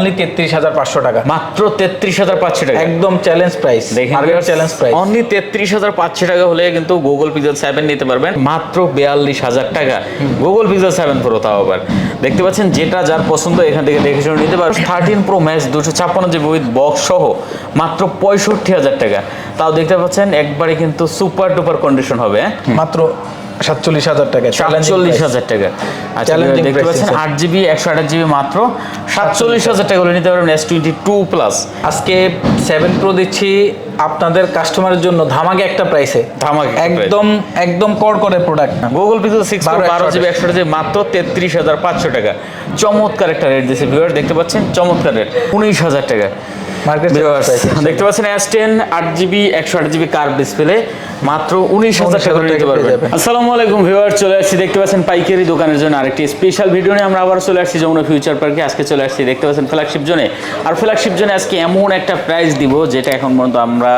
Only তেত্রিশ হাজার পাঁচশো টাকা। মাত্র তেত্রিশ হাজার পাঁচশো টাকা। একদম চ্যালেঞ্জ প্রাইস দেখেন চ্যালেঞ্জ প্রাইস অনলি তেত্রিশ হাজার পাঁচশো টাকা হলে কিন্তু গুগল পিক্সেল সেভেন নিতে পারবেন। মাত্র বিয়াল্লিশ হাজার টাকা। গুগল পিক্সেল সেভেন প্রো তাও আবার। দেখতে পাচ্ছেন যেটা যার পছন্দ এখান থেকে দেখে শুনে নিতে পারবেন। থার্টিন প্রো ম্যাক্স দুশো ছাপ্পান্ন জিবি উইথ বক্স সহ মাত্র পঁয়ষট্টি হাজার টাকা। তাও দেখতে পাচ্ছেন একবারে কিন্তু সুপার ডুপার কন্ডিশন হবে হ্যাঁ? মাত্র সাতচল্লিশ হাজার টাকা সাতচল্লিশ হাজার টাকা। আচ্ছা দেখতে পাচ্ছেন আট জিবি একশো আঠাশ জিবি মাত্র। সাতচল্লিশ হাজার টাকা হলে নিতে পারবেন এস টোয়েন্টি টু প্লাস আজকে সেভেন প্রো দিচ্ছি আপনাদের কাস্টমারের জন্য ধামাকে একটা প্রাইসে ধামাকে একদম একদম কর করে প্রোডাক্ট গুগল পিক্সেল সিক্স বারো জিবি একশো জিবি মাত্র তেত্রিশ হাজার পাঁচশো টাকা। চমৎকার একটা রেট দিয়েছে ভিউয়ার দেখতে পাচ্ছেন? চমৎকার রেট উনিশ হাজার টাকা। দেখতে পাচ্ছেন এস টেন আট জিবি একশো আট জিবি কার্ভ ডিসপ্লে মাত্র উনিশ হাজার টাকা করে নিতে পারবেন আসসালামু আলাইকুম ভিউয়ার চলে আসছি দেখতে পাচ্ছেন পাইকারি দোকানের জন্য আরেকটি স্পেশাল ভিডিও নিয়ে। আমরা আবার চলে আসছি যমুনা ফিউচার পার্কে আজকে চলে আসছি দেখতে পাচ্ছেন ফ্ল্যাগশিপ জোনে আর ফ্ল্যাগশিপ জোনে আজকে এমন একটা প্রাইস দিব যেটা এখন পর্যন্ত আমরা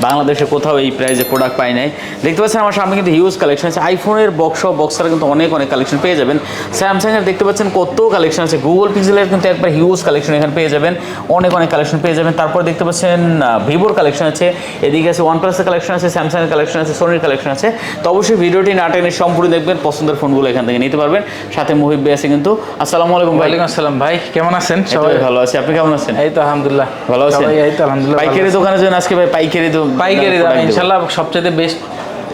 বাংলাদেশে কোথাও এই প্রাইজে প্রোডাক্ট পাই নাই। দেখতে পাচ্ছেন আমার সামনে কিন্তু হিউজ কালেকশন আছে। আইফোনের বক্স বক্সার কিন্তু অনেক অনেক কালেকশন পেয়ে যাবেন। স্যামসাংয়ের দেখতে পাচ্ছেন কত কালেকশন আছে। গুগল পিক্সেলের কিন্তু একবার হিউজ কালেকশন এখানে পেয়ে যাবেন। অনেক অনেক কালেকশন পেয়ে যাবেন। তারপর দেখতে পাচ্ছেন ভিভোর কালেকশন আছে। এদিকে আছে ওয়ান প্লাসের কালেকশন আছে স্যামসাংয়ের কালেকশন আছে সোনির কালেকশন আছে। তো অবশ্যই ভিডিওটি না টেনে সম্পূর্ণ দেখবেন পছন্দের ফোনগুলো এখান থেকে নিতে পারবেন। সাথে মুহিব আছে কিন্তু। আসসালামু আলাইকুম ভাই। ওয়ালাইকুম আসসালাম ভাই কেমন আছেন? তো ভাই ভালো আছি। আপনি কেমন আছেন? এই তো আলহামদুলিল্লাহ। ভালো আছেন? সবাই এই তো আলহামদুলিল্লাহ পাইকারি দোকানে জন্য আজকে ভাই পাইকারি দো- পাইকারি দাম। ইনশাল্লাহ সবচেয়ে বেস্ট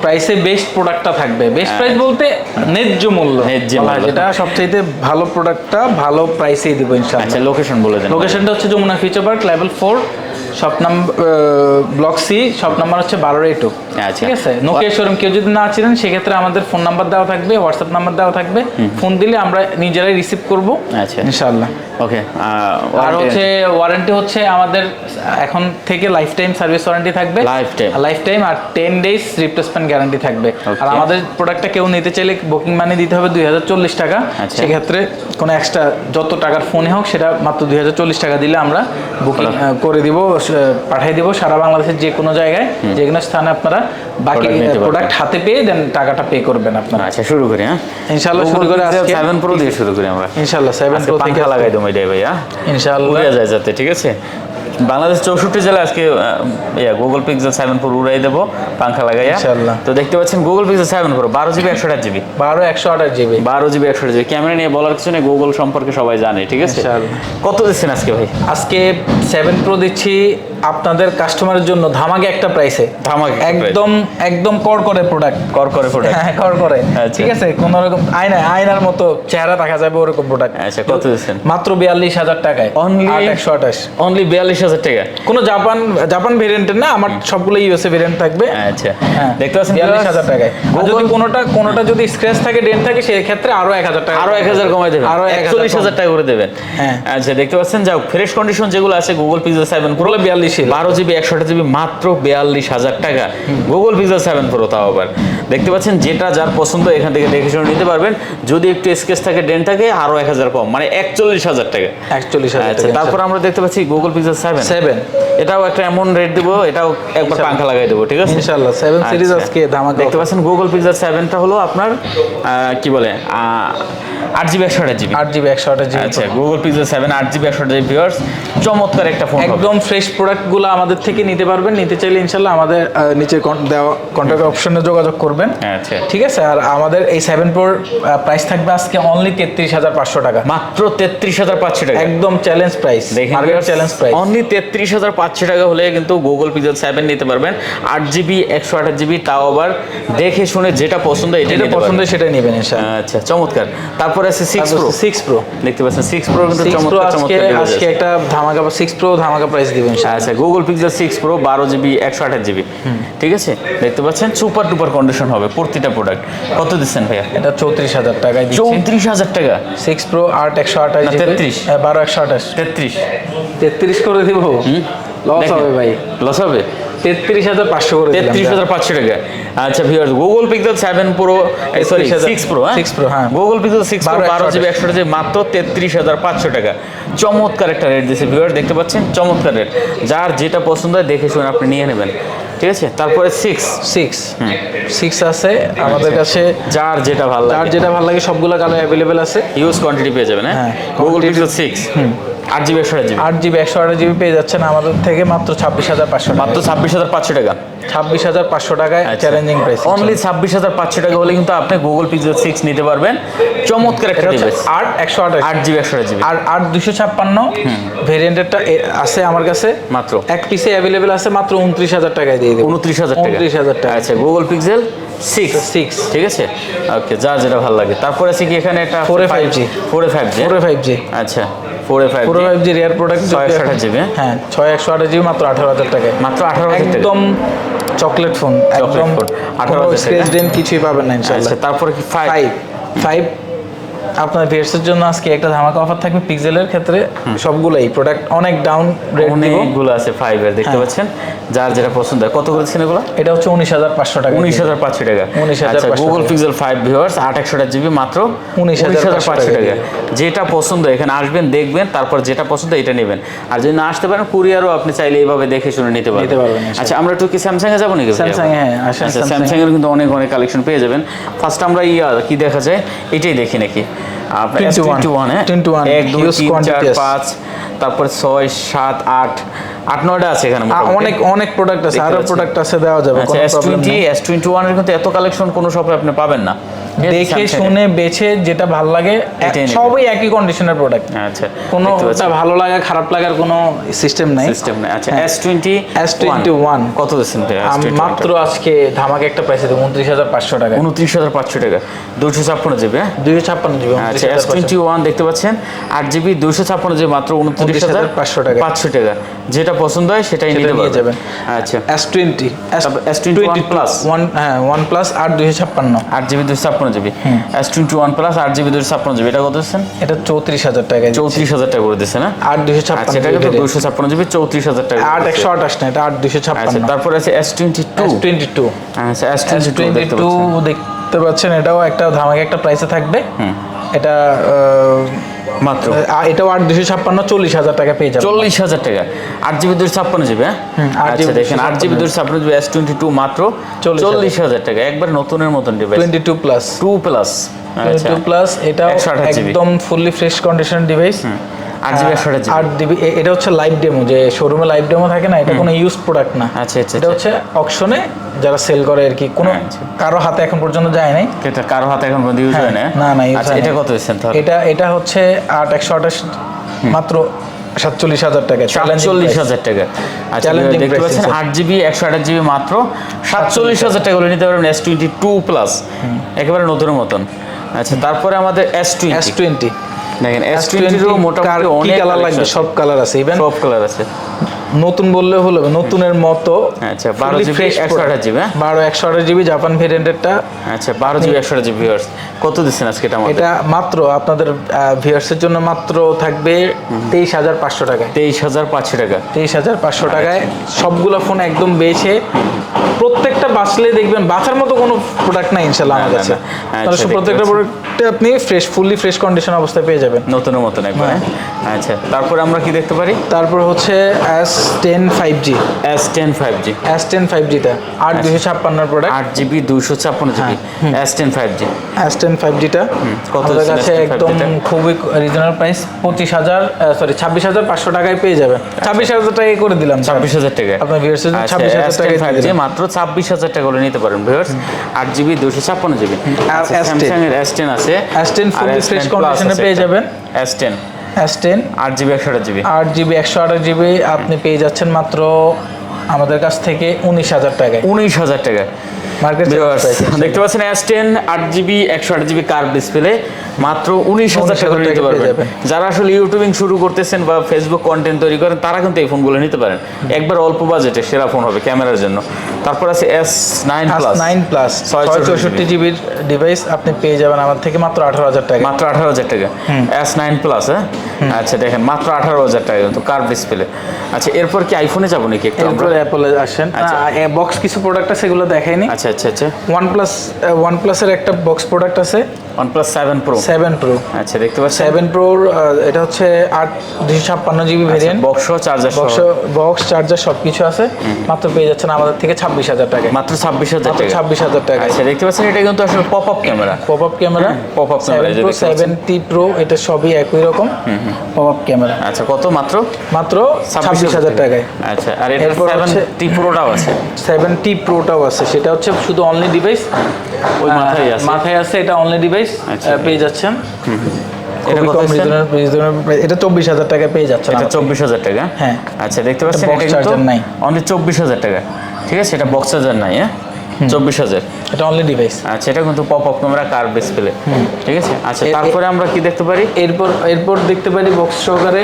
প্রাইসে বেস্ট প্রোডাক্টটা থাকবে বেস্ট প্রাইস বলতে ন্যায্য মূল্য হ্যাঁ। হয়। যেটা সবচেয়ে ভালো প্রোডাক্টটা ভালো প্রাইসেই দেবো ইনশাল্লাহ আচ্ছা লোকেশন বলে দেন লোকেশনটা হচ্ছে Jamuna future park level four shop number block C shop number হচ্ছে বারো টু আচ্ছা। ঠিক আছে নোকিয়া শোরুম কেউ যদি না চিনেন সেক্ষেত্রে আমাদের ফোন নাম্বার দেওয়া থাকবে হোয়াটসঅ্যাপ নাম্বার দেওয়া থাকবে ফোন দিলে আমরা নিজেরাই রিসিভ করব আচ্ছা। ইনশাআল্লাহ ওকে আর হচ্ছে ওয়ারেন্টি হচ্ছে আমাদের এখন থেকে লাইফ টাইম সার্ভিস ওয়ারেন্টি থাকবে Lifetime। লাইফ টাইম আর টেন ডেজ রিপ্লেসমেন্ট গ্যারান্টি থাকবে আর. আমাদের প্রোডাক্টটা কেউ নিতে চাইলে বুকিং মানি দিতে হবে দুই হাজার চল্লিশ টাকা আচ্ছা। সেক্ষেত্রে কোনো এক্সট্রা যত টাকার ফোনে হোক সেটা মাত্র দুই হাজার চল্লিশ টাকা দিলে আমরা বুকিং করে দিব পাঠিয়ে দিব সারা বাংলাদেশের যে কোনো জায়গায় যে কোনো স্থানে আপনারা বাকি। প্রোডাক্ট হাতে পেয়ে দেন টাকাটা পে করবেন আপনারা। আচ্ছা শুরু করি হ্যাঁ? ইনশাআল্লাহ শুরু করে আজকে 7 প্রো দিয়ে শুরু করি আমরা। ইনশাআল্লাহ 7 প্রো থেকে লাগাই দেবো এটাই ভাইয়া। ইনশাআল্লাহ। উড়ে যায় যাতে ঠিক আছে? বাংলাদেশ চৌষট্টি জেলা আজকে ইয়া গুগল পিক্সেল সেভেন ফোর উড়াই দেবো পাঙ্খা লাগাইয়া। তো দেখতে পাচ্ছেন গুগল পিক্সেল সেভেন ফোর বারো জিবি একশো আট জিবি। বারো একশো আঠাশ জিবি। বারো জিবি একশো জিবি। ক্যামেরা নিয়ে বলার কিছু নেই গুগল সম্পর্কে সবাই জানে ঠিক আছে। কত দিচ্ছেন আজকে ভাই? আজকে সেভেন প্রো দিচ্ছি আপনাদের কাস্টমারের জন্য ধামাকে একটা প্রাইসে ধামাকে একদম একদম কর করে প্রোডাক্ট কর করে প্রোডাক্ট হ্যাঁ, হ্যাঁ কর করে আচ্ছা। ঠিক আছে কোন রকম আয়না আয়নার মতো চেহারা দেখা যাবে ওরকম প্রোডাক্ট আচ্ছা কত দিচ্ছেন? মাত্র 42000 টাকায়। অনলি 128 অনলি 42000 টাকা? কোন জাপান জাপান ভেরিয়েন্ট না আমার সবগুলো ইউএসএ ভেরিয়েন্ট থাকবে। আচ্ছা। হ্যাঁ, দেখতে পাচ্ছেন 42000 টাকায়। যদি কোনটা কোনটা যদি স্ক্র্যাচ থাকে ডেন্ট থাকে সেই ক্ষেত্রে আরও 1000 টাকা আরও 1000 কমাই দেবেন। আরও 41000 টাকা করে দেবেন। হ্যাঁ। আচ্ছা দেখতে পাচ্ছেন যাও ফ্রেশ কন্ডিশন যেগুলো আছে গুগল পিক্সেল 7 পুরো 42 বেশি বারো জিবি একশোটা জিবি মাত্র বিয়াল্লিশ হাজার টাকা। গুগল পিক্সেল সেভেন প্রো তাও আবার। দেখতে পাচ্ছেন যেটা যার পছন্দ এখান থেকে দেখে শুনে নিতে পারবেন। যদি একটু স্কেচ থাকে ডেন থাকে আরও এক হাজার কম মানে একচল্লিশ হাজার টাকা। একচল্লিশ হাজার আচ্ছা, আচ্ছা। তারপর আমরা দেখতে পাচ্ছি গুগল পিক্সেল সেভেন সেভেন এটাও একটা এমন রেট দেবো এটাও একবার পাঙ্খা লাগাই দেবো ঠিক আছে? ইনশাল্লাহ সেভেন সিরিজ আচ্ছা। আজকে ধামাকা দেখতে পাচ্ছেন গুগল পিক্সেল সেভেনটা হলো আপনার কি বলে আট জিবি একশো আট জিবি। আট জিবি একশো আট জিবি আচ্ছা গুগল পিক্সেল সেভেন আট জিবি একশো আট জিবি ভিউয়ার্স চমৎকার একটা ফোন একদম ফ্রেশ প্রোডাক্ট প্রোডাক্টগুলো আমাদের থেকে নিতে পারবেন। নিতে চাইলে ইনশাল্লাহ আমাদের নিচে দেওয়া কন্ট্যাক্ট অপশনে যোগাযোগ করবেন। আচ্ছা ঠিক আছে? আর আমাদের এই সেভেন প্রোর প্রাইস থাকবে আজকে অনলি তেত্রিশ হাজার পাঁচশো টাকা। মাত্র তেত্রিশ হাজার পাঁচশো টাকা। একদম challenge price market challenge price only তেত্রিশ হাজার পাঁচশো টাকা হলে কিন্তু গুগল পিক্সেল সেভেন নিতে পারবেন। আট জিবি একশো আঠাশ জিবি তাও আবার দেখে শুনে যেটা পছন্দ যেটা পছন্দ। সেটাই নেবেন আচ্ছা চমৎকার। তারপরে আছে সিক্স প্রো সিক্স প্রো দেখতে পাচ্ছেন সিক্স প্রো কিন্তু চমৎকার আজকে চমৎকার আজকে একটা ধামাকা সিক্স প্রো ধামাকা প্রাইস দিবেন আচ্ছা গুগল পিক্সেল সিক্স প্রো বারো জিবি একশো আঠাশ জিবি ঠিক আছে? দেখতে পাচ্ছেন? সুপার টুপার কন্ডিশন হবে প্রতিটা প্রোডাক্ট কত দিচ্ছেন ভাইয়া? এটা চৌত্রিশ হাজার টাকায় চৌত্রিশ হাজার টাকা? সিক্স প্রো আট একশো আঠাশ তেত্রিশ। বারো একশো আঠাশ। তেত্রিশ। তেত্রিশ করে দিব? লস হবে ভাই। লস হবে? তেত্রিশ হাজার পাঁচশো করে তেত্রিশ হাজার পাঁচশো টাকা। আচ্ছা viewers Google Pixel seven pro sorry 33,000 six pro 6 Pro, হ্যাঁ। গুগল পিক্সেল সিক্স প্রো 12 বারো জিবি একশো জিবি মাত্র তেত্রিশ হাজার পাঁচশো টাকা। চমৎকার একটা রেট দিয়েছে ভিউয়ার্স দেখতে পাচ্ছেন? চমৎকার রেট যার যেটা পছন্দ হয় দেখে শুনে আপনি নিয়ে নেবেন। ঠিক আছে? তারপরে সিক্স সিক্স সিক্স আছে। আমাদের কাছে যার যেটা ভালো যার যেটা ভালো লাগে সবগুলো কালার অ্যাভেলেবেল আছে। ইউজ কোয়ান্টিটি পেয়ে যাবেন হ্যাঁ? গুগল পিক্সেল সিক্স আট জিবি একশো আট জিবি। আট জিবি একশো আট জিবি পেয়ে যাচ্ছেন আমাদের থেকে মাত্র ছাব্বিশ হাজার পাঁচশো মাত্র ছাব্বিশ হাজার পাঁচশো টাকা। ছাব্বিশ হাজার পাঁচশো টাকায়। চ্যালেঞ্জিং প্রাইস অনলি ছাব্বিশ হাজার পাঁচশো টাকা হলে কিন্তু আপনি গুগল পিক্সেল সিক্স নিতে পারবেন। চমৎকার একটা ডিভাইস আট একশো আঠাশ আট জিবি একশো আট জিবি। আর আট দুশো ছাপ্পান্ন ভেরিয়েন্টেরটা আছে আমার কাছে। মাত্র। এক পিসে অ্যাভেলেবেল আছে মাত্র উনত্রিশ হাজার টাকায় দিয়ে দেবো। উনত্রিশ হাজার টাকা উনত্রিশ হাজার টাকা। আচ্ছা গুগল পিক্সেল সিক্স Six। ঠিক আছে? ওকে যার যেটা ভালো লাগে। তারপরে আছে কি এখানে একটা 4A 5G four A five G four five G আচ্ছা। Four A five four five G rare product ছয় একশো আঠাশ জিবি হ্যাঁ? ছয় একশো আঠাশ জিবি মাত্র আঠারো হাজার টাকায়। মাত্র আঠারো একদম চকলেট ফোন একদম 18,000 স্ক্রেচ ডেন কিছুই পাবেন না ইনশাআল্লাহ। আচ্ছা তারপরে কি ফাইভ ফাইভ আপনার ভিয়ার্সের জন্য আজকে একটা ধামাকা অফার থাকবে পিক্সেলের ক্ষেত্রে। সবগুলাই প্রোডাক্ট অনেক ডাউন রেট দিব। অনেকগুলো আছে ফাইভ এর দেখতে হ্যাঁ। পাচ্ছেন? যার যেটা পছন্দ হয়। কত করেছেন এগুলো? এটা হচ্ছে উনিশ হাজার পাঁচশো টাকা। উনিশ হাজার পাঁচশো টাকা। 19,500 আচ্ছা গুগল পিক্সেল ফাইভ ভিউয়ার্স আট একশো জিবি মাত্র উনিশ হাজার 19,500 পাঁচশো টাকা। যেটা পছন্দ এখানে আসবেন দেখবেন তারপর যেটা পছন্দ এটা নেবেন। আর যদি না আসতে পারেন কুরিয়ারও আপনি চাইলে এইভাবে দেখে শুনে নিতে পারবেন। আচ্ছা আমরা একটু কি স্যামসাং এ যাব নাকি? স্যামসাং হ্যাঁ, আচ্ছা স্যামসাং এর কিন্তু অনেক অনেক কালেকশন পেয়ে যাবেন। ফার্স্ট আমরা ইয়া কি দেখা যায়? এটাই দেখি নাকি। আপনার 21 S21 হ্যাঁ? 21 এক দুই huge তিন চার quantity আছে। পাঁচ তারপর ছয় সাত আট আট নয়টা আছে এখানে অনেক অনেক প্রোডাক্ট আছে আরও প্রোডাক্ট আছে দেওয়া যাবে আচ্ছা এস টোয়েন্টি এস টোয়েন্টি ওয়ানের কিন্তু এত কালেকশন কোনো শপে আপনি পাবেন না। দেখে শুনে বেছে যেটা ভালো লাগে। সবই একই কন্ডিশনের প্রোডাক্ট আচ্ছা কোনো ভালো লাগা খারাপ লাগার কোনো সিস্টেম নাই। সিস্টেম নেই। আচ্ছা হ্যাঁ। এস টোয়েন্টি S21 কত দিচ্ছেন আম- মাত্র আজকে ধামাকে একটা প্রাইসে দেবো উনত্রিশ হাজার পাঁচশো টাকা। উনত্রিশ হাজার পাঁচশো টাকা। দুশো ছাপ্পান্ন জিবি হ্যাঁ? দুইশো ছাপ্পান্ন জিবি আচ্ছা এস টোয়েন্টি ওয়ান দেখতে পাচ্ছেন আট জিবি দুশো ছাপ্পান্ন জিবি মাত্র উনত্রিশ হাজার 29,500 টাকা। পাঁচশো টাকা। যেটা পছন্দ হয় সেটাই সেটা নিতে নিয়ে পারবেন। যাবেন। আচ্ছা। এস টোয়েন্টি তারপর S21 Plus। ওয়ান হ্যাঁ ওয়ান প্লাস আর দুইশো ছাপ্পান্ন। আট জিবি দুশো ছাপ্পান্ন GB. S twenty one plus আট জিবি দুশো ছাপ্পান্ন জিবি এটা কত দিচ্ছেন? এটা চৌত্রিশ হাজার টাকা চৌত্রিশ হাজার টাকা করে দিচ্ছে না? আট দুশো আচ্ছা ছাপ্পান্ন এটা কিন্তু দুশো ছাপ্পান্ন জিবি চৌত্রিশ হাজার টাকা আট একশো আঠাশ না এটা আট দুইশো আচ্ছা ছাপ্পান্ন। তারপরে আছে S twenty two twenty two আচ্ছা এস টোয়েন্টি টু দেখতে পাচ্ছেন এটাও একটা ধামাকে একটা প্রাইসে থাকবে। এটা মাত্র? এটাও আট দুশো ছাপ্পান্ন চল্লিশ হাজার টাকা পেয়ে যাবে। চল্লিশ হাজার টাকা। আট জিবি দুশো ছাপ্পান্ন জিবি হ্যাঁ? আচ্ছা দেখেন আট জিবি দুশো ছাপ্পান্ন জিবি এস টোয়েন্টি টু মাত্র 40,000 চল্লিশ হাজার টাকা। একবার নতুনের মতন device twenty two plus two plus two plus এটা একদম ফুললি ফ্রেশ কন্ডিশন ডিভাইস আট জিবি এটা হচ্ছে লাইভ ডেমো যে শোরুমে লাইভ ডেমো থাকে না এটা কোনো ইউজ প্রোডাক্ট না। আচ্ছা আচ্ছা এটা হচ্ছে অকশনে যারা সেল করে আর কি কোনো আচ্ছা। কারও হাতে এখন পর্যন্ত যায় নাই। এটা কারও হাতে এখন পর্যন্ত ইউজ হ্যাঁ, হয় না? না, না, আচ্ছা এটা কত তাহলে? এটা এটা হচ্ছে আট একশো আঠাশ মাত্র সাতচল্লিশ হাজার টাকা সাতচল্লিশ হাজার টাকা। আচ্ছা দেখতে পাচ্ছেন আট জিবি একশো আঠাশ জিবি মাত্র। সাতচল্লিশ হাজার টাকা হলে নিতে পারবেন এস টোয়েন্টি টু প্লাস একেবারে নতুনের মতন। আচ্ছা তারপরে আমাদের এস এস টোয়েন্টি টোয়েন্টি দেখেন এস টোয়েন্টিরও মোটামুটি অনেক কালার লাগবে? সব কালার আছে ইভেন সব কালার আছে। নতুন বললে হলো নতুনের মতো। আচ্ছা, 12 GB, 128 GB, হ্যাঁ? বারো একশো আঠাশ জিবি জাপান ভেরিয়েন্টেরটা আচ্ছা বারো জিবি একশো জিবি ভিউয়ার্স কত দিচ্ছেন আজকে এটা আমাদের? এটা মাত্র আপনাদের ভিউয়ার্সের জন্য মাত্র থাকবে তেইশ হাজার পাঁচশো টাকায়। তেইশ হাজার পাঁচশো টাকা। তেইশ হাজার পাঁচশো টাকায়। সবগুলো ফোন একদম বেছে প্রত্যেকটা বাঁচলে দেখবেন বাঁচার মতো কোনো প্রোডাক্ট নাই ইনশাল্লাহ আমার কাছে। আচ্ছা, তাহলে সব প্রত্যেকটা। প্রোডাক্টে আপনি ফ্রেশ ফুললি ফ্রেশ কন্ডিশন অবস্থায় পেয়ে যাবেন। নতুনের মতন একবারে। আচ্ছা তারপরে আমরা কি দেখতে পারি? তারপর হচ্ছে S ten five G S ten five G S ten five জিটা আট দুশো ছাপ্পান্নর প্রোডাক্ট আট জিবি দুশো ছাপ্পান্ন GB. S ten five G S ten five জিটা কত কাছে একদম খুবই রিজনেবল প্রাইস পঁচিশ হাজার সরি ছাব্বিশ হাজার পাঁচশো টাকায় পেয়ে যাবেন। ছাব্বিশ হাজার টাকায় করে দিলাম ছাব্বিশ হাজার টাকা আপনার আচ্ছা 26,000 টাকায় দিয়ে 5G দিলাম। মাত্র ছাব্বিশ হাজার টাকা করে নিতে পারেন ভিউয়ার্স আট জিবি দুশো ছাপ্পান্ন জিবি। স্যামসাং এর এস টেন আছে। S10 fully fresh condition এ পেয়ে যাবেন। এস টেন এস টেন আট জিবি একশো জিবি। আট জিবি একশো আঠাশ জিবি আপনি পেয়ে যাচ্ছেন মাত্র আমাদের কাছ থেকে উনিশ হাজার টাকায়। উনিশ হাজার টাকা। মার্কেট দেখতে পাচ্ছেন এস টেন আট জিবি একশো আট জিবি কার্ভ ডিসপ্লে মাত্র উনিশ হাজার টাকা নিতে পারবেন। যারা আসলে ইউটিউবিং শুরু করতেছেন বা ফেসবুক কন্টেন্ট তৈরি করেন তারা কিন্তু এই ফোনগুলো নিতে পারেন। একবার অল্প বাজেটে সেরা ফোন হবে ক্যামেরার জন্য। তারপর আছে S nine plus nine plus ছয় চৌষট্টি জিবির ডিভাইস আপনি পেয়ে যাবেন আমার থেকে মাত্র আঠারো হাজার টাকা। মাত্র আঠারো হাজার টাকা। এস নাইন প্লাস হ্যাঁ? আচ্ছা দেখেন মাত্র আঠারো হাজার টাকা তো কার্ভ ডিসপ্লে আচ্ছা এরপর কি আইফোনে যাব নাকি একটু আমরা? এরপর অ্যাপলে আসেন। আচ্ছা। বক্স কিছু প্রোডাক্ট আছে এগুলো দেখাইনি। আচ্ছা আচ্ছা আচ্ছা। ওয়ান প্লাস ওয়ান প্লাসের একটা বক্স প্রোডাক্ট আছে। OnePlus 7 Pro সেভেন প্রো আচ্ছা দেখতে পাচ্ছেন? সেভেন প্রোর এটা হচ্ছে আট দুশো ছাপ্পান্ন GB variant box charger box box charger সব কিছু আছে। মাত্র পেয়ে যাচ্ছেন আমাদের থেকে ছাব্বিশ হাজার টাকায়। মাত্র ছাব্বিশ হাজার মাত্র টাকা ছাব্বিশ হাজার টাকায়। আচ্ছা দেখতে পাচ্ছেন এটা কিন্তু আসলে pop up camera pop up camera pro দেখতে পাচ্ছেন। সেভেন্টি প্রো এটা সবই একই রকম পপ আপ ক্যামেরা আচ্ছা কত মাত্র? মাত্র ছাব্বিশ হাজার টাকায়। আচ্ছা আর এটা এরপর সেভেন হচ্ছে- টি প্রোটাও আছে। সেভেন্টি প্রোটাও আছে। সেটা হচ্ছে শুধু অনলি ডিভাইস ওই মাথায় আছে। মাথায় আছে এটা অনলি ডিভাইস আচ্ছা। পেয়ে যাচ্ছেন। এটা চব্বিশ হাজার টাকা পেয়ে যাচ্ছে এটা চব্বিশ হাজার টাকা? হ্যাঁ। আচ্ছা দেখতে পাচ্ছেন এটা কিন্তু নাই। অনলি চব্বিশ হাজার টাকা। ঠিক আছে এটা বক্স চার্জার নাই হ্যাঁ? চব্বিশ হাজার। এটা অনলি ডিভাইস আচ্ছা এটা কিন্তু পপ আপ ক্যামেরা কার ডিসপ্লে ঠিক আছে? আচ্ছা তারপরে আমরা কি দেখতে পারি? এরপর এরপর দেখতে পারি বক্স সহকারে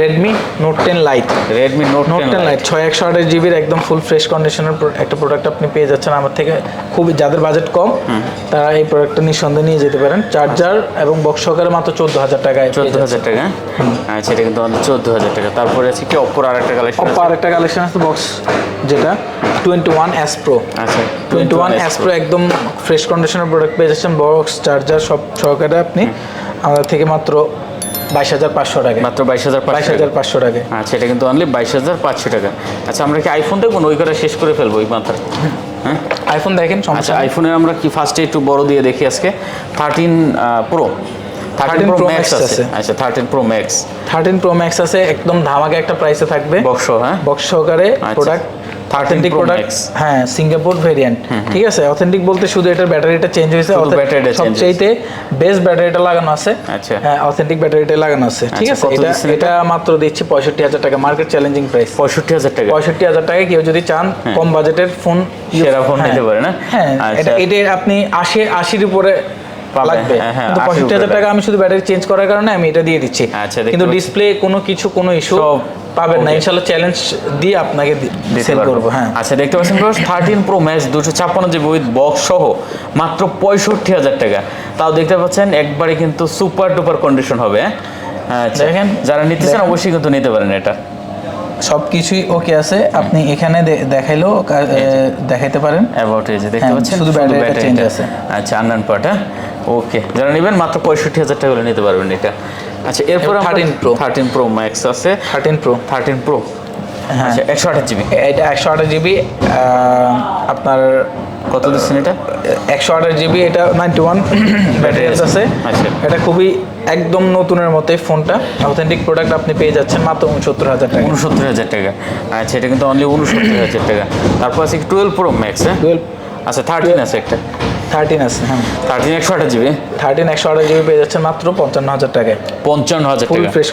Redmi note ten lite Redmi note note ten lite ছয় একশো আঠাশ জিবির একদম ফুল ফ্রেশ কন্ডিশনের একটা প্রোডাক্ট আপনি পেয়ে যাচ্ছেন। আমার থেকে খুবই যাদের বাজেট কম তারা এই প্রোডাক্টটা নিঃসন্দেহে নিয়ে যেতে পারেন। চার্জার এবং বক্স সহকারে মাত্র চোদ্দ হাজার টাকায় চোদ্দ হাজার টাকা? আচ্ছা এটা কিন্তু চোদ্দ হাজার টাকা। তারপরে আছে কি? অপর আর একটা কালেকশন অপো আরেকটা কালেকশন আছে বক্স যেটা টোয়েন্টি ওয়ান এস প্রো আচ্ছা টোয়েন্টি ওয়ান এস প্রো একদম ফ্রেশ কন্ডিশনের প্রোডাক্ট পেয়ে যাচ্ছেন বক্স চার্জার সব সহকারে আপনি আমাদের থেকে মাত্র বাইশ হাজার পাঁচশো টাকা মাত্র বাইশ হাজার বাইশ হাজার পাঁচশো টাকা আচ্ছা এটা কিন্তু অনলি বাইশ হাজার পাঁচশো টাকা। আচ্ছা আমরা কি আইফোন দেখব ওই করে শেষ করে ফেলব ওই মাত্র হ্যাঁ? আইফোন দেখেন আচ্ছা। আইফোনের আমরা কি ফার্স্টে একটু বড় দিয়ে দেখি আজকে। Thirteen pro thirteen pro max আছে। আচ্ছা thirteen pro max thirteen pro max আছে একদম ধামাকা একটা প্রাইসে থাকবে। বক্স হ্যাঁ? বক্স সহকারে আচ্ছা। Product 13 authentic product. হ্যাঁ সিঙ্গাপুর ভেরিয়েন্ট ঠিক আছে? অথেন্টিক বলতে শুধু এটার ব্যাটারিটা চেঞ্জ হয়েছে সবচাইতে বেস্ট ব্যাটারিটা লাগানো আছে। আচ্ছা। হ্যাঁ অথেন্টিক ব্যাটারিটা লাগানো আছে ঠিক আচ্ছা, আছে? এটা এটা? মাত্র দিচ্ছি পঁয়ষট্টি হাজার টাকা মার্কেট চ্যালেঞ্জিং প্রাইস পঁয়ষট্টি হাজার টাকা। পঁয়ষট্টি হাজার টাকায় কেউ যদি চান কম বাজেটের ফোন সেরা phone নিতে পারে না? হ্যাঁ আচ্ছা। এটা এটা আপনি আশি আশির উপরে লাগবে। হ্যাঁ, হ্যাঁ, কিন্তু পঁয়ষট্টি হাজার টাকা আমি শুধু ব্যাটারি চেঞ্জ করার কারণে আমি এটা দিয়ে দিচ্ছি। আচ্ছা, কিন্তু ডিসপ্লে কোনো কিছু কোনো ইস্যু পাবেন না। okay। ইনশাল্লাহ চ্যালেঞ্জ দিয়ে আপনাকে সেল। করব হ্যাঁ। আচ্ছা দেখতে পাচ্ছেন থার্টিন প্রো ম্যাক্স দুশো ছাপ্পান্ন জিবি উইথ বক্স সহ মাত্র পঁয়ষট্টি হাজার টাকা। তাও দেখতে পাচ্ছেন একবারে কিন্তু সুপার ডুপার কন্ডিশন হবে হ্যাঁ? আচ্ছা দেখেন, যারা নিতে চান অবশ্যই কিন্তু নিতে পারেন এটা। সব কিছুই ওকে আছে আপনি এখানে দেখাইলেও দেখাইতে পারেন। অ্যাবাউট এই যে দেখতে পাচ্ছেন? শুধু ব্যাটারিটা change আছে। আচ্ছা আন্নান পার্ট হ্যাঁ? ওকে যারা নেবেন মাত্র পঁয়ষট্টি হাজার টাকা হলে নিতে পারবেন এটা। আচ্ছা এরপর 13 Pro। থার্টিন প্রো ম্যাক্স আছে। থার্টিন প্রো থার্টিন প্রো হ্যাঁ। আচ্ছা একশো আঠাশ জিবি এটা একশো আঠাশ জিবি আপনার কত দিচ্ছেন এটা? একশো আঠাশ জিবি এটা নাইনটি ওয়ান ব্যাটারি আছে। আছে। আচ্ছা। এটা খুবই একদম নতুনের মতোই ফোনটা। অথেন্টিক প্রোডাক্ট আপনি পেয়ে যাচ্ছেন মাত্র উনসত্তর হাজার টাকা। উনসত্তর হাজার টাকা। আচ্ছা এটা কিন্তু অনলি উনসত্তর হাজার টাকা। তারপর আছে টুয়েলভ প্রো ম্যাক্স হ্যাঁ? টুয়েলভ আচ্ছা থার্টিন আছে একটা। থার্টিন আছে হ্যাঁ। থার্টিন একশো আঠাশ জিবি থার্টিন একশো আঠাশ জিবি পেয়ে যাচ্ছেন মাত্র পঞ্চান্ন হাজার টাকায়। পঞ্চান্ন হাজার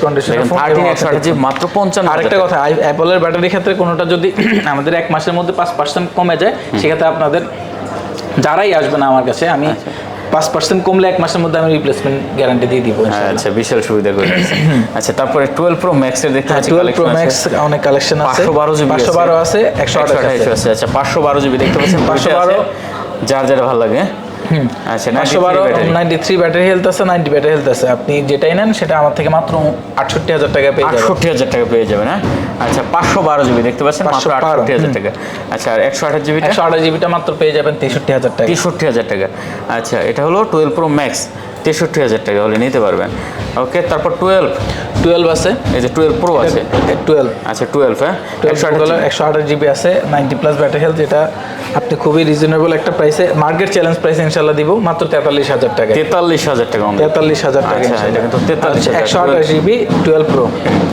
condition এর phone থার্টিন একশো আঠাশ জিবি মাত্র পঞ্চান্ন আরেকটা কথা অ্যাপলের ব্যাটারি ক্ষেত্রে কোনোটা যদি আমাদের এক মাসের মধ্যে পাঁচ পার্সেন্ট কমে যায় সেক্ষেত্রে আপনাদের যারাই আসবে না আমার কাছে আমি পাঁচ পার্সেন্ট কমলে এক মাসের মধ্যে আমি রিপ্লেসমেন্ট গ্যারান্টি দিয়ে দিব হ্যাঁ, আচ্ছা বিশাল সুবিধা করে আচ্ছা তারপরে টুয়েলভ প্রো ম্যাক্সের দেখতে পাচ্ছি টুয়েলভ প্রো ম্যাক্স অনেক কালেকশন আছে। পাঁচশো বারো জিবি পাঁচশো বারো আছে একশো আঠাশ আছে। আচ্ছা পাঁচশো বারো জিবি দেখতে পাচ্ছেন পাঁচশো বারো। যার যার ভালো লাগে আচ্ছা পাঁচশো বারো নাইনটি থ্রি ব্যাটারি হেলথ আছে নাইনটি ব্যাটারি হেলথ আছে আপনি যেটাই নেন সেটা আমার থেকে মাত্র আটষট্টি হাজার টাকা পেয়ে আটষট্টি হাজার টাকা পেয়ে যাবেন হ্যাঁ? আচ্ছা পাঁচশো বারো জিবি দেখতে পাচ্ছেন? মাত্র 512 আটষট্টি হাজার টাকা। আচ্ছা আর একশো আঠাশ জিবিটা? একশো আঠাশ জিবিটা মাত্র পেয়ে যাবেন তেষট্টি হাজার টাকা। তেষট্টি হাজার টাকা। আচ্ছা এটা হলো টুয়েলভ প্রো ম্যাক্স তেষট্টি হাজার টাকা হলে নিতে পারবেন। ওকে তারপর টুয়েলভ টুয়েলভ আছে। এই যে টুয়েলভ প্রো আছে। টুয়েলভ আচ্ছা টুয়েলভ হ্যাঁ? একশো আঠাশ টুয়েলভ একশো আঠাশ জিবি আছে নাইনটি প্লাস ব্যাটারি হেলথ যেটা আপনি খুবই রিজনেবল একটা প্রাইসে মার্কেট চ্যালেঞ্জ প্রাইস ইনশাল্লাহ দিব মাত্র তেতাল্লিশ হাজার টাকা তেতাল্লিশ হাজার টাকা তেতাল্লিশ হাজার টাকা আচ্ছা, এটা কিন্তু 43,000 একশো আঠাশ GB twelve pro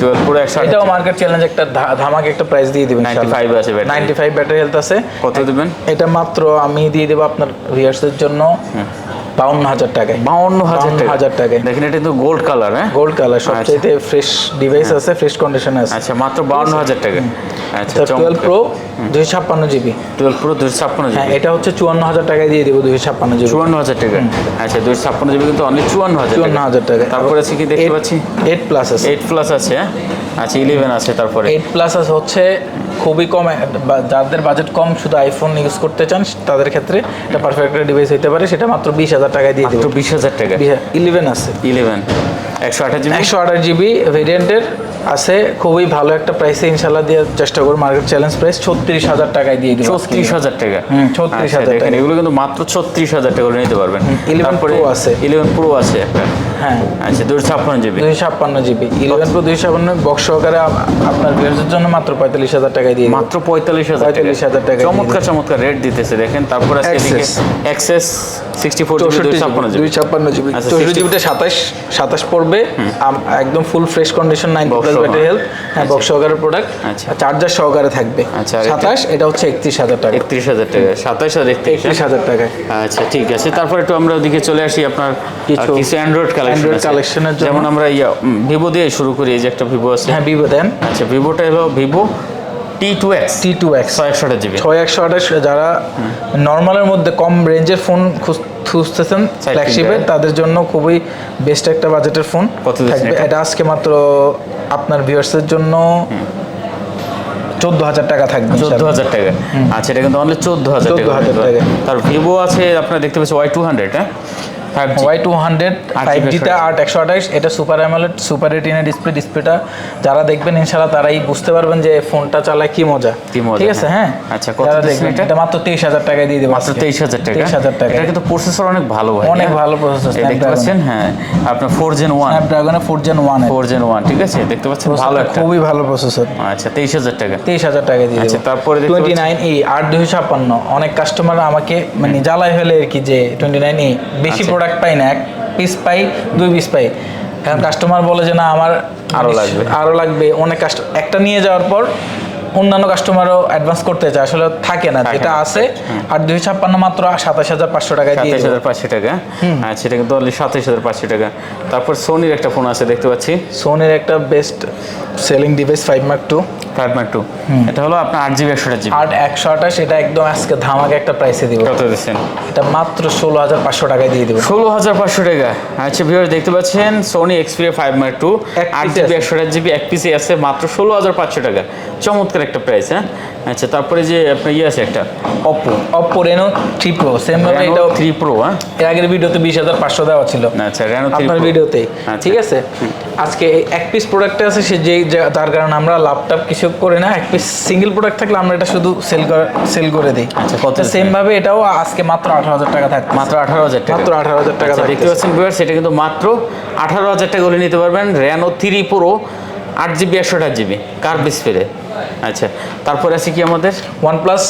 twelve pro একশো এটাও মার্কেট চ্যালেঞ্জ একটা ধামাকে একটা প্রাইস দিয়ে দিবেন 95 আছে battery। Ninety five battery health আছে। কত দেবেন? এটা মাত্র আমি দিয়ে দেবো আপনার ভিউয়ার্সদের জন্য। বাউন্ন হাজার টাকায়। বাউন্ন হাজার হাজার টাকায়। দেখেন এটা কিন্তু গোল্ড কালার হ্যাঁ? গোল্ড কালার সবচাইতে ফ্রেশ ডিভাইস আছে ফ্রেশ কন্ডিশন আছে। আচ্ছা মাত্র বাউন্ন হাজার টাকা। আচ্ছা টুয়েলভ প্রো দুইশো ছাপ্পান্ন জিবি টুয়েলভ প্রো দুশো ছাপ্পান্ন হ্যাঁ জিবি এটা হচ্ছে চুয়ান্ন হাজার টাকায় দিয়ে দেবো ছাপ্পান্ন জিবি চুয়ান্ন হাজার টাকা। আচ্ছা দুশো ছাপ্পান্ন জিবি কিন্তু অনলি চুয়ান্ন হাজার চুয়ান্ন হাজার টাকা তারপরে আছে কি দেখতে পাচ্ছি? এইট প্লাস আছে। এইট প্লাস আছে হ্যাঁ? আচ্ছা ইলেভেন আছে তারপরে। এইট প্লাস আছে হচ্ছে খুবই কম যাদের বাজেট কম শুধু আইফোন ইউজ করতে চান তাদের ক্ষেত্রে এটা পারফেক্ট ডিভাইস হতে পারে। সেটা মাত্র বিশ হাজার টাকায় দিয়ে মাত্র দেবো। বিশ হাজার টাকা। ইলেভেন আছে। ইলেভেন একশো আঠাশ জিবি একশো আঠাশ জিবি ভেরিয়েন্টের আছে খুবই ভালো একটা প্রাইসে ইনশাল্লাহ দেওয়ার চেষ্টা করব। মার্কেট চ্যালেঞ্জ প্রাইস ছত্রিশ হাজার টাকায় দিয়ে দিব। ছত্রিশ হাজার টাকা? হুম, 36,000 আচ্ছা, দেখেন টাকা। এগুলো কিন্তু মাত্র ছত্রিশ হাজার টাকা করে নিতে পারবেন। ইলেভেন প্রো আছে। ইলেভেন প্রো আছে একটা। হ্যাঁ। আচ্ছা দুশো ছাপ্পান্ন জিবি। ছাপ্পান্ন জিবি। ইলেভেন প্রো দুইশো ছাপ্পান্ন বক্স সহকারে আপনার ভিউয়ার্সের জন্য মাত্র পঁয়তাল্লিশ হাজার টাকায় দিয়ে মাত্র পঁয়তাল্লিশ হাজার টাকা 45,000 টাকা চমৎকার চমৎকার রেট দিতেছে দেখেন তারপর আজকে এদিকে Access। Access sixty four GB ছাপ্পান্ন জিবি। দুই ছাপ্পান্ন জিবি। আচ্ছা, চৌষট্টি জিবিটা সাতাশ সাতাশ পড়বে। একদম full fresh condition nine Box plus battery health হ্যাঁ বক্স সহকারে প্রোডাক্ট আচ্ছা। চার্জার সহকারে থাকবে। আচ্ছা, সাতাশ এটা হচ্ছে একত্রিশ হাজার টাকা। একত্রিশ হাজার টাকা। সাতাশ আর একত্রিশ একত্রিশ হাজার টাকায়। আচ্ছা ঠিক আছে। তারপর একটু আমরা ওদিকে চলে আসি আপনার কিছু কিছু অ্যান্ড্রয়েড কালেকশন Collection জন্য। যেমন আমরা ইয়া ভিভো দিয়ে শুরু করি এই যে একটা ভিভো আছে। হ্যাঁ ভিভো দেন। আচ্ছা ভিভোটা হলো Vivo T two X T two X ছয় একশো জিবি ছয় একশো আঠাশ যারা নর্মালের মধ্যে কম রেঞ্জের ফোন খুঁজতেছেন ফ্ল্যাগশিপে তাদের জন্য খুবই বেস্ট একটা বাজেটের ফোন থাকবে। এটা? আজকে মাত্র আপনার ভিউয়ার্সের জন্য চোদ্দ হাজার টাকা থাকবে চোদ্দ হাজার টাকা। আচ্ছা এটা কিন্তু অনলি চোদ্দ হাজার টাকা 14,000 টাকা। তার ভিভো আছে আপনার দেখতে পাচ্ছি ওয়াই টু হান্ড্রেড হ্যাঁ? ওয়াই টু হান্ড্রেড ফাইভ জিটা আট একশো আঠাশ এটা super AMOLED super retina display ডিসপ্লেটা যারা দেখবেন ইনশাল্লাহ তারাই বুঝতে পারবেন যে ফোনটা চালায় কি মজা। কি মজা, ঠিক আছে হ্যাঁ। হ্যাঁ? আচ্ছা, কত দেখবেন এটা? মাত্র তেইশ হাজার টাকায় দিয়ে দেবো মাত্র তেইশ হাজার টাকা 23,000 টাকা। এটা কিন্তু প্রসেসর অনেক ভালো হয় অনেক হ্যাঁ? ভালো এই দেখতে পাচ্ছেন? হ্যাঁ আপনার four gen one স্ন্যাপড্রাগনে four gen one four gen one ঠিক আছে? দেখতে পাচ্ছেন ভালো একটা। খুবই ভালো প্রসেসর আচ্ছা তেইশ হাজার টাকা। তেইশ হাজার টাকা দিয়ে আচ্ছা, তারপরে টোয়েন্টি নাইন ই আট দুশো ছাপ্পান্ন। অনেক কাস্টমার আমাকে মানে জ্বালায় ফেলে আর কি যে টোয়েন্টি নাইন ই বেশি আচ্ছা। প্রোডাক্ট পাই না এক পিস পাই দুই পিস পাই। কারণ কাস্টমার বলে যে না আমার আরও লাগবে। আরও লাগবে। অনেক কাস্ট একটা নিয়ে যাওয়ার পর অন্যান্য কাস্টমারও অ্যাডভান্স করতে চায়। আসলে থাকে না যেটা আছে আর দুই ছাপ্পান্ন মাত্র সাতাশ হাজার পাঁচশো টাকা দেবো। হাজার পাঁচশো টাকা। আচ্ছা এটা কিন্তু অনলি সাতাইশ হাজার পাঁচশো টাকা। তারপর সোনির একটা ফোন আছে দেখতে পাচ্ছি। সোনির একটা best selling device five mark two five mark two এটা হলো আপনার আট জিবি একশো জিবি আট একশো আঠাশ এটা একদম আজকে ধামাকে একটা প্রাইসে দিব। কত দিচ্ছেন? এটা মাত্র ষোলো হাজার পাঁচশো টাকায় দিয়ে দেবো। ষোলো হাজার পাঁচশো টাকা। আচ্ছা ভিউয়ার দেখতে পাচ্ছেন Sony Xperia five mark two আট জিবি আছে। একশো আট জিবি এক পিসে আছে মাত্র ষোলো হাজার পাঁচশো টাকা। চমৎকার একটা প্রাইস হ্যাঁ? আচ্ছা তারপরে যে আপনার ইয়ে আছে একটা Oppo Oppo Reno three pro same ভাবে এটাও থ্রি প্রো হ্যাঁ? এর আগের ভিডিওতে বিশ হাজার পাঁচশো দেওয়া ছিল। আচ্ছা রেনো থ্রি আপনার ভিডিওতেই আচ্ছা। ঠিক আছে? আজকে এক পিস প্রোডাক্টে আছে সে যে যে- তার কারণে আমরা ল্যাপটপ কিছু করি না। এক পিস সিঙ্গেল প্রোডাক্ট থাকলে আমরা এটা শুধু সেল করে সেল করে দিই। আচ্ছা, কত সেম ভাবে এটাও আজকে মাত্র আঠারো হাজার টাকা থাকবে মাত্র আঠারো হাজার টাকা। মাত্র আঠারো হাজার টাকা আচ্ছা, দেখতে পাচ্ছেন ভিউয়ার সেটা কিন্তু মাত্র আঠারো হাজার টাকা হলে নিতে পারবেন। র্যানো থ্রি প্রো আট জিবি একশো আট জিবি কার ডিসপ্লে আচ্ছা তারপরে আছে কি আমাদের? One plus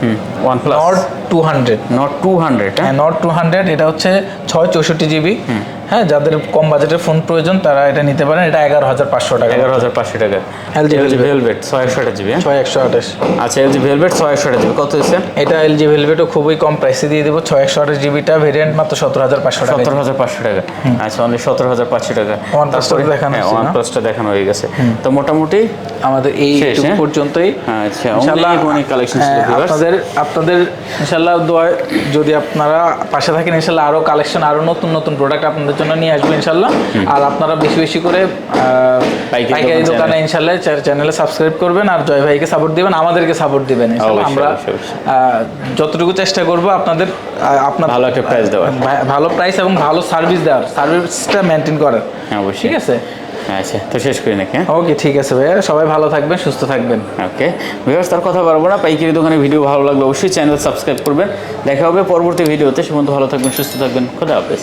hmm one plus Nord two hundred Nord two hundred হ্যাঁ নট টু হান্ড্রেড এটা হচ্ছে ছয় চৌষট্টি জিবি হ্যাঁ যাদের কম বাজেটের ফোন প্রয়োজন তারা এটা নিতে পারেন। এটা এগারো হাজার পাঁচশো টাকা। এগারো হাজার পাঁচশো টাকা। LG এলজি ভেলভেট ছয় একশো আট জিবি ছয় একশো আঠাশ। আচ্ছা এলজি ভেলভেট ছয় একশো আট জিবি কত হয়েছে? এটা এলজি ভেলভেটও খুবই কম প্রাইসে দিয়ে দেবো। ছয় একশো আঠাশ জিবিটা ভেরিয়েন্ট মাত্র সতেরো হাজার পাঁচশো টাকা সতেরো হাজার পাঁচশো টাকা। আচ্ছা অনলি সতেরো হাজার পাঁচশো টাকা। ওয়ান plus টা তারপরে- দেখানো হ্যাঁ ওয়ান না? প্লাসটা দেখানো হয়ে গেছে। তো মোটামুটি আমাদের এই হ্যাঁ? পর্যন্তই। আচ্ছা, ইনশাআল্লাহ, অনেক অনেক হ্যাঁ, আপনাদের আপনাদের ইনশাল্লাহ দোয়ায় যদি আপনারা পাশে থাকেন ইনশাল্লাহ আরও কালেকশন আরও নতুন নতুন প্রোডাক্ট আপনাদের জন্য নিয়ে আসব ইনশাল্লাহ। আর আপনারা বেশি বেশি করে পাইকারি দোকানে ইনশাল্লাহ চ্যানেলে সাবস্ক্রাইব করবেন আর জয় ভাইকে সাপোর্ট দিবেন আমাদেরকে সাপোর্ট দিবেন আমরা যতটুকু চেষ্টা করব আপনাদের আপনার ভালো একটা প্রাইস দেওয়ার। ভালো প্রাইস এবং ভালো সার্ভিস দেওয়ার সার্ভিসটা মেনটেন করার। হ্যাঁ, অবশ্যই। ঠিক আছে? আচ্ছা তো শেষ করি নাকি হ্যাঁ? ওকে ঠিক আছে ভাইয়া। সবাই ভালো থাকবেন সুস্থ থাকবেন। ওকে ভিউয়ার্স তার কথা বলব না। পাইকারি দোকানে ভিডিও ভালো লাগলে অবশ্যই চ্যানেল সাবস্ক্রাইব করবেন। দেখা হবে পরবর্তী ভিডিওতে সে পর্যন্ত ভালো থাকবেন সুস্থ থাকবেন। খোদা হাফেজ।